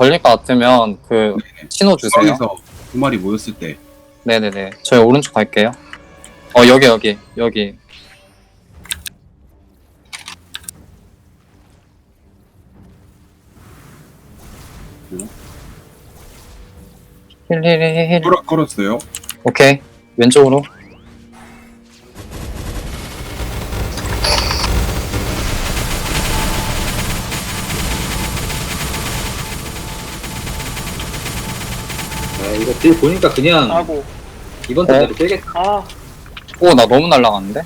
걸릴 것 같으면 그 신호 주세요. 두 마리 모였을 때 네네네. 저희 오른쪽 갈게요. 어 여기 여기 여기. 힐힐힐힐. 걸어, 걸었어요. 오케이 왼쪽으로. 아, 이거 딜 보니까 그냥 아고 이번 어? 턴대로 빼겠다. 아 오 나 너무 날라갔는데?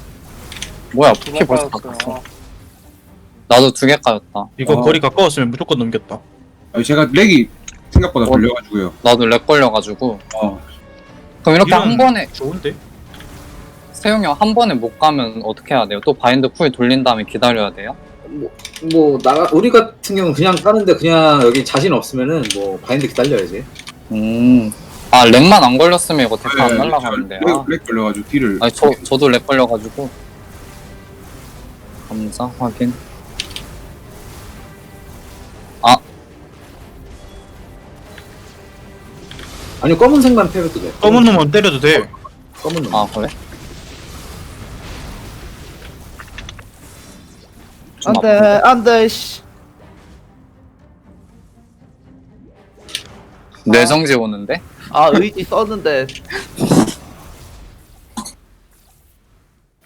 뭐야 피 두번 벌써 다. 갔어. 나도 두 개 까였다. 이거 어. 거리 가까웠으면 무조건 넘겼다. 아니, 제가 렉이 생각보다 어. 걸려가지고요. 나도 렉 걸려가지고. 어, 그럼 이렇게 이런- 한 번에 좋은데? 세용이 형 한 번에 못 가면 어떻게 해야 돼요? 또 바인드 쿨 돌린 다음에 기다려야 돼요? 뭐나 우리 같은 경우는 그냥 까는데 그냥 여기 자신 없으면은 뭐 바인드 기다려야지. 음. 아 렉만 안 걸렸으면 이거 데카 안 네, 날라가는데. 렉, 아. 렉 걸려가지고 딜을 아니 저 저도 렉 걸려가지고. 감사 확인. 아니 검은색만 패도 돼. 검은 놈은 때려도 돼. 검은 놈. 아 그래? 좀 안돼? 안돼 씨. 뇌정지 오는데? 아 의지 썼는데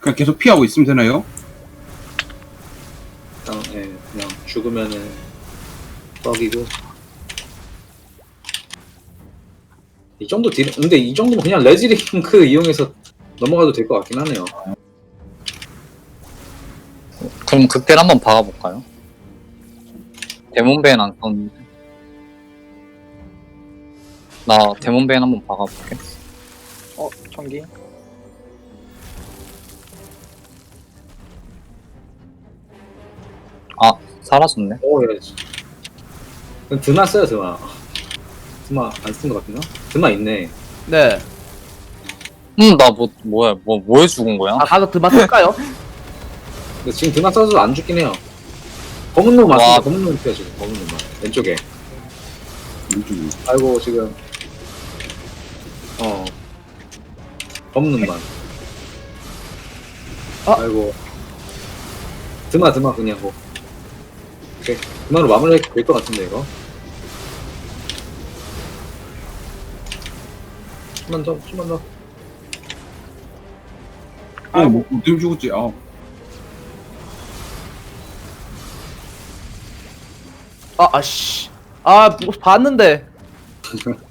그냥 계속 피하고 있으면 되나요? 그냥, 예, 그냥 죽으면은 떡이고. 이 정도 딜, 근데 이 정도면 그냥 레지링크 이용해서 넘어가도 될 것 같긴 하네요. 그럼 극딜 한번 박아볼까요? 데몬베인 안 썼는데. 나 데몬베인 한번 박아볼게. 어 전기 아 사라졌네. 오, 예. 그럼 드마 써요, 드마. 드마 안 쓴 것 같나? 드마 있네. 네. 음나뭐 뭐야 뭐 뭐에 죽은 거야? 아 가서 드마 쓸까요? 근데 지금 드마 써도 안 죽긴 해요. 검은 놈 와. 맞습니다. 검은 놈 있어요, 지금. 검은 놈만. 왼쪽에. 아이고, 지금. 어. 검은 놈만. 아. 아이고. 드마, 드마, 그냥 뭐. 오케이. 드마로 마무리 될것 같은데, 이거. 좀만 더, 좀만 더. 어, 뭐, 뭐 때문에 죽었지? 아, 아 아씨. 아 뭐, 봤는데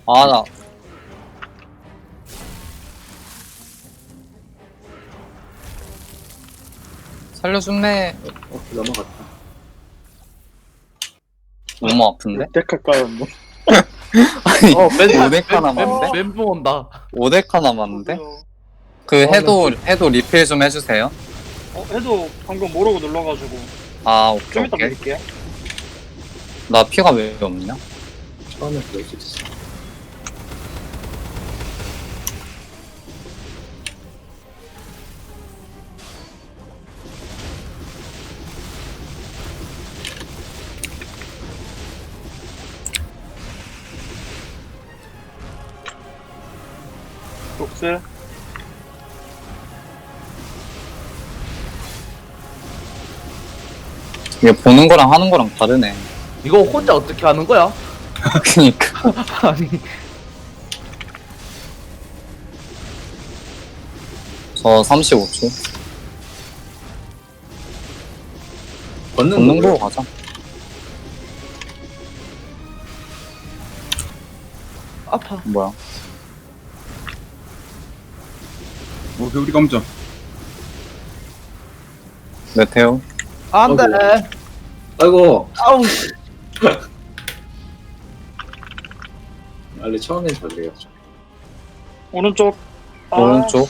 아 나 살려줄래? 어, 넘어갔다. 너무 아픈데? 데카 까였네 아니 어 멘트 오데카 남았는데? 멘트 온다. 오데카 남았는데? 어, 그 어, 해도 해도 리필 좀 해주세요. 어 해도 방금 모르고 눌러가지고 아 좀 오케이 이따 오케이. 드릴게요 나 피가 왜 없냐? 처음에 그럴 수 있어. 스 이게 보는 거랑 하는 거랑 다르네. 이거 혼자 어떻게 하는 거야? 그니까 아니 저 35초. 걷는 걷는 거. 거 가자. 아파. 뭐야? 어, 우리 감자. 메테오. 안돼. 아이고, 아우 씨. 원래 처음엔 잘 그래가지고. 오른쪽 아, 오른쪽.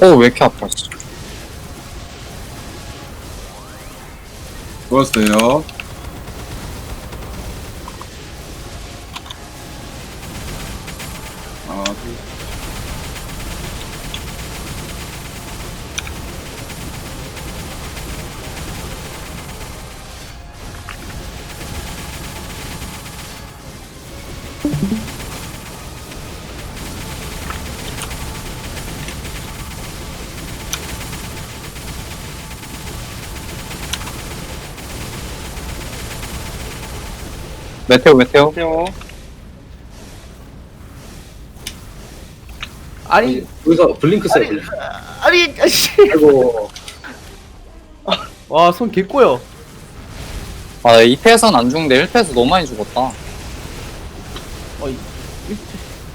오, 왜 이렇게 아파, 진짜. 좋았어요. 메테오 메테오. 아니 여기서 블링크 써요 블링크. 아니 아씨 아이고. 와손 개꼬여. 아 2패에선 안 죽는데 1패에서 너무 많이 죽었다.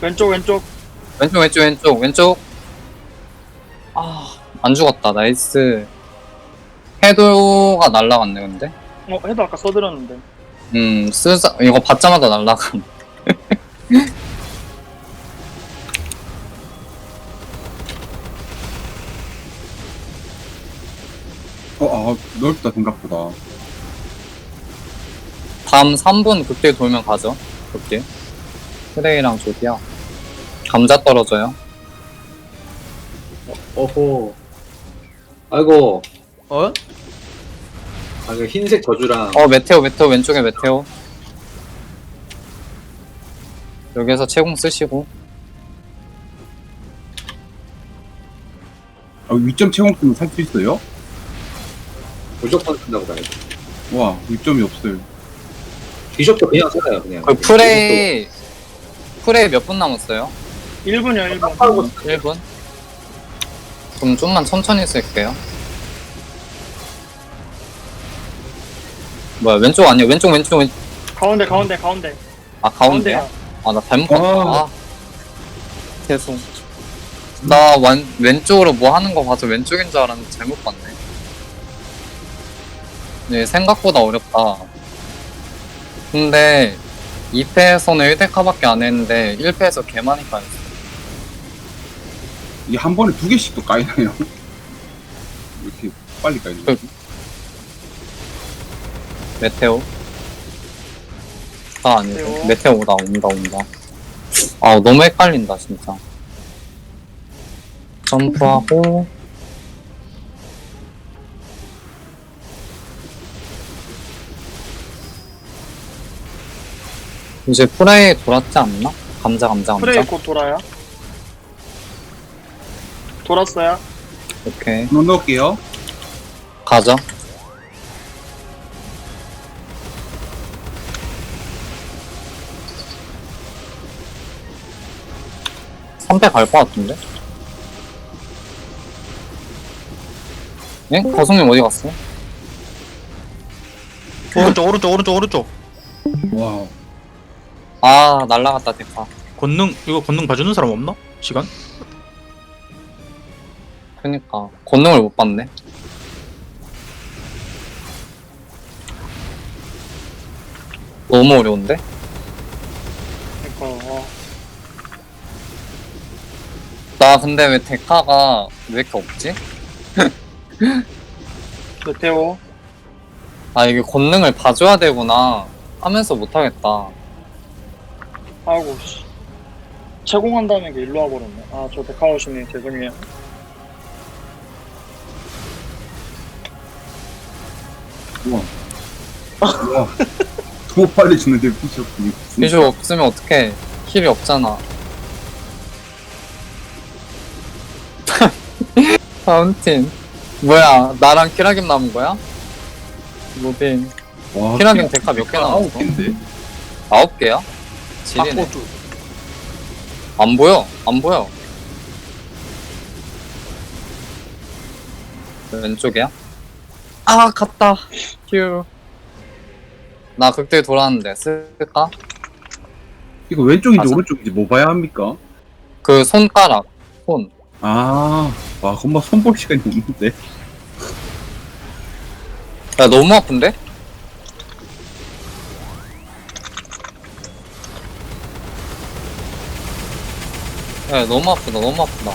왼쪽 왼쪽. 왼쪽 왼쪽 왼쪽 왼쪽. 아. 안 죽었다 나이스. 해도가 날라갔네 근데. 어 해도 아까 써드렸는데. 음 쓰자 이거 받자마자 날라감. 어, 아, 넓다, 생각보다. 다음 3분 극딜 돌면 가죠 극딜. 프레이랑 조디야. 감자 떨어져요. 어호 아이고. 어? 아 이거 흰색 저주랑 어 메테오 메테오 왼쪽에 메테오 여기서 채공 쓰시고 아, 위점 채공 쓰면 살수 있어요? 무조건 쓴다고 봐야죠 와, 위점이 없어요. 비숍도 그냥 써요 그냥 그 프레이 프레이 몇 분 남았어요? 1분이야 1분. 하고 1분? 그럼 좀만 천천히 쓸게요 뭐야 왼쪽 아니야 왼쪽 왼쪽 왼쪽 가운데 가운데 가운데. 아 가운데야? 아나 잘못 봤다 아. 아. 죄송 나 완, 왼쪽으로 뭐 하는 거 봐서 왼쪽인 줄 알았는데 잘못 봤네 네 생각보다 어렵다 근데 2패에서는 1대카밖에 안 했는데 1패에서 개 많이 까였어 이게 한 번에 두 개씩 또 까이나요? 왜 이렇게 빨리 까이는 거지? 메테오 아 아니고 메테오. 메테오 오다 온다 온다 아 너무 헷갈린다 진짜 점프하고 이제 프레이 돌았지 않나? 감자 감자 감자 프레이 곧 돌아요. 돌았어요. 오케이 넣 넣을게요. 가자 선배 갈것 같은데? 예? 거성님 어디 갔어? 오른쪽 오른쪽 오른쪽 오른쪽 와, 아 날라갔다 대파 권능 이거 권능 봐주는 사람 없나? 시간? 그니까 권능을 못 봤네 너무 어려운데? 어. 나 근데 왜 데카가 왜 이렇게 없지? 메테오. 아 이게 권능을 봐줘야 되구나 하면서 못하겠다 아이고 씨. 제공한다는 게 일로 와버렸네. 아 저 데카오시네 죄송해요. 우와. 와. 더 빨리 죽는데 비숍이. 비주 없으면 어떡해 힐이 없잖아 파운틴 뭐야 나랑 키라김 남은 거야? 무빈 와, 키라김 데카 몇개 아홉 남았어? 개인데? 아홉 개야? 지리네 바꿔줘 안 보여 안 보여 왼쪽이야? 아 갔다 휴. 나 극딜 돌았는데 쓸까? 이거 왼쪽인지 맞아. 오른쪽인지 뭐 봐야 합니까? 그 손가락 손 아, 와, 금방 손볼 시간이 없는데. 야 너무 아픈데? 야 너무 아프다 너무 아프다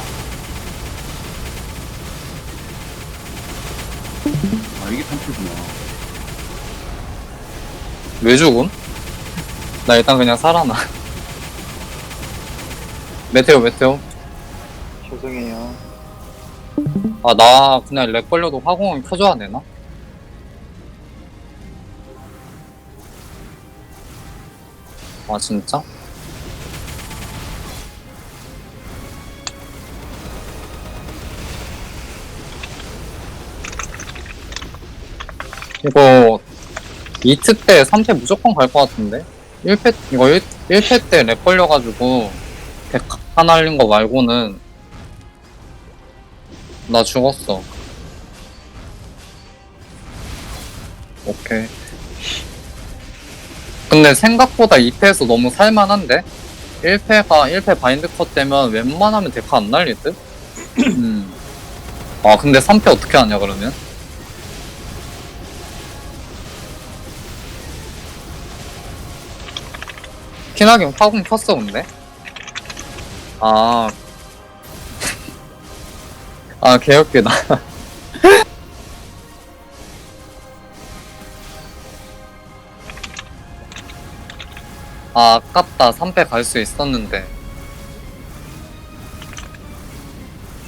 아, 이게 탐출구나. 왜 죽음? 나 일단 그냥 살아나 메테오 메테오 죄송해요. 아 나 그냥 렉 걸려도 화공은 켜줘야 되나? 아 진짜? 이거 2특 때 3패 무조건 갈 것 같은데? 1패, 이거 1, 1패 때 렉 걸려가지고, 백 하나 날린 거 말고는, 나 죽었어. 오케이. 근데 생각보다 2패에서 너무 살만한데? 1패가, 1패 바인드 컷 되면 웬만하면 데카 안 날릴 듯? 음. 아, 근데 3패 어떻게 하냐, 그러면? 키나긴 화공 켰어, 근데? 아. 아, 개웃기다. 아, 아깝다. 3패 갈 수 있었는데.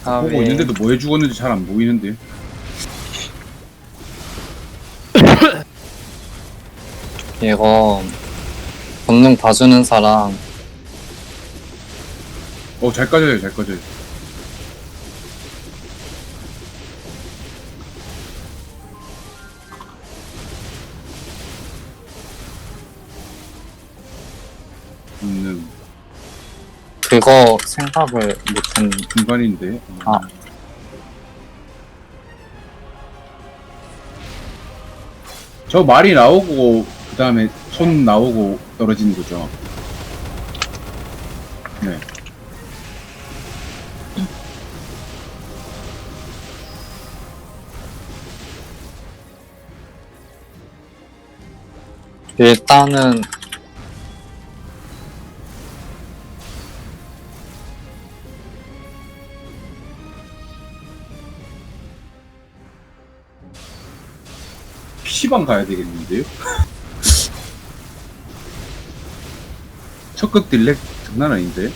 아, 보고 왜. 있는데도 뭐해 죽었는지 잘 안 보이는데. 이거, 본능 봐주는 사람, 어, 잘 까져요, 잘 까져요. 있는 그거 생각을 못했네. 중간인데. 어. 아. 저 말이 나오고 그 다음에 손 나오고 떨어지는 거죠. 네. 일단은, PC방 가야 되겠는데요? 첫극 딜렉 장난 아닌데?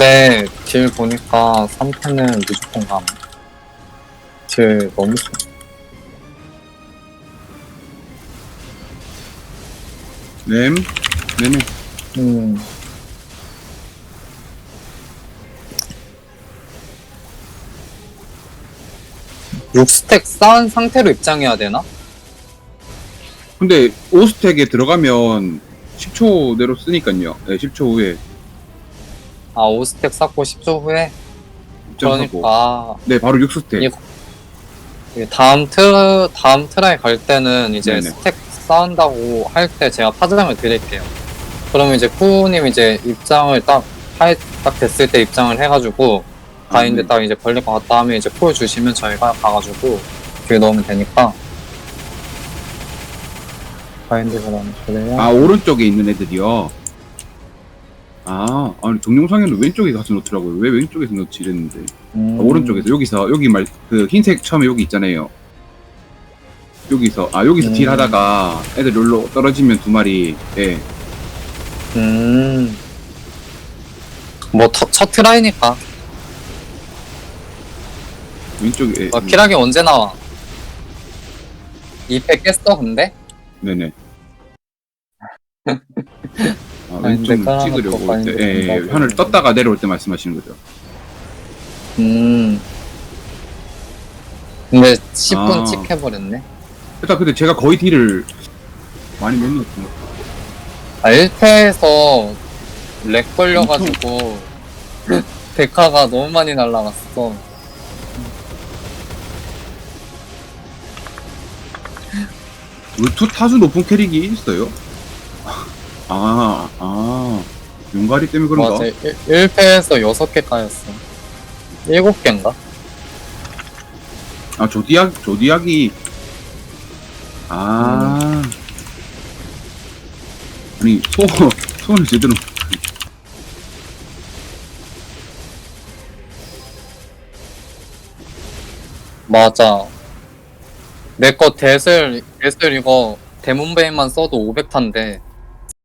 근데, 딜 보니까 3패는 무조건 감. 딜 너무 좋아. 냄? 네네. 음. 육스택 쌓은 상태로 입장해야 되나? 근데 5스택에 들어가면 10초 내로 쓰니까요. 네, 10초 후에 아, 5스택 쌓고 10초 후에? 입장하고. 그러니까, 네, 바로 6스택. 이거- 이게 다음 트, 다음 트라이 갈 때는 이제 네네. 스택 쌓은다고 할 때 제가 파장을 드릴게요. 그러면 이제 쿠우님 이제 입장을 딱, 할, 딱 됐을 때 입장을 해가지고, 바인드 네. 딱 이제 걸릴 것 같다 하면 이제 콜 주시면 저희가 가가지고, 그게 넣으면 되니까. 바인드 그럼 그래요? 아, 오른쪽에 있는 애들이요. 아, 아니, 동영상에는 왼쪽에 가서 놓더라고요. 왜 왼쪽에서 놓지 이랬는데. 음. 아, 오른쪽에서, 여기서, 여기 말, 그 흰색 처음에 여기 있잖아요. 여기서, 아, 여기서 음. 딜 하다가 애들 여기로 떨어지면 두 마리, 예. 음. 뭐, 첫, 첫 트라이니까. 왼쪽에, 예. 어, 키락이 언제 나와? 2패 깼어, 근데? 네네. 아, 왼쪽 깔아놓고 찍으려고 올 바인드 때, 예, 예, 된다고 하늘 떴다가 내려올 때 말씀하시는 거죠. 음. 근데 10분 아. 찍 해버렸네. 일단 근데 제가 거의 딜을 많이 못 넣었던 것 아, 1패에서 렉 걸려가지고, 데카가 너무 많이 날라갔어. 울투 타수 높은 캐릭이 있어요? 아, 아, 용가리 때문에 그런가? 맞아, 1, 패에서 6개 까였어. 7개인가? 아, 조디악, 조디악이, 아, 아니, 소, 소는 제대로, 맞아. 내 거 대슬, 대슬 이거 데몬베이만 써도 500탄데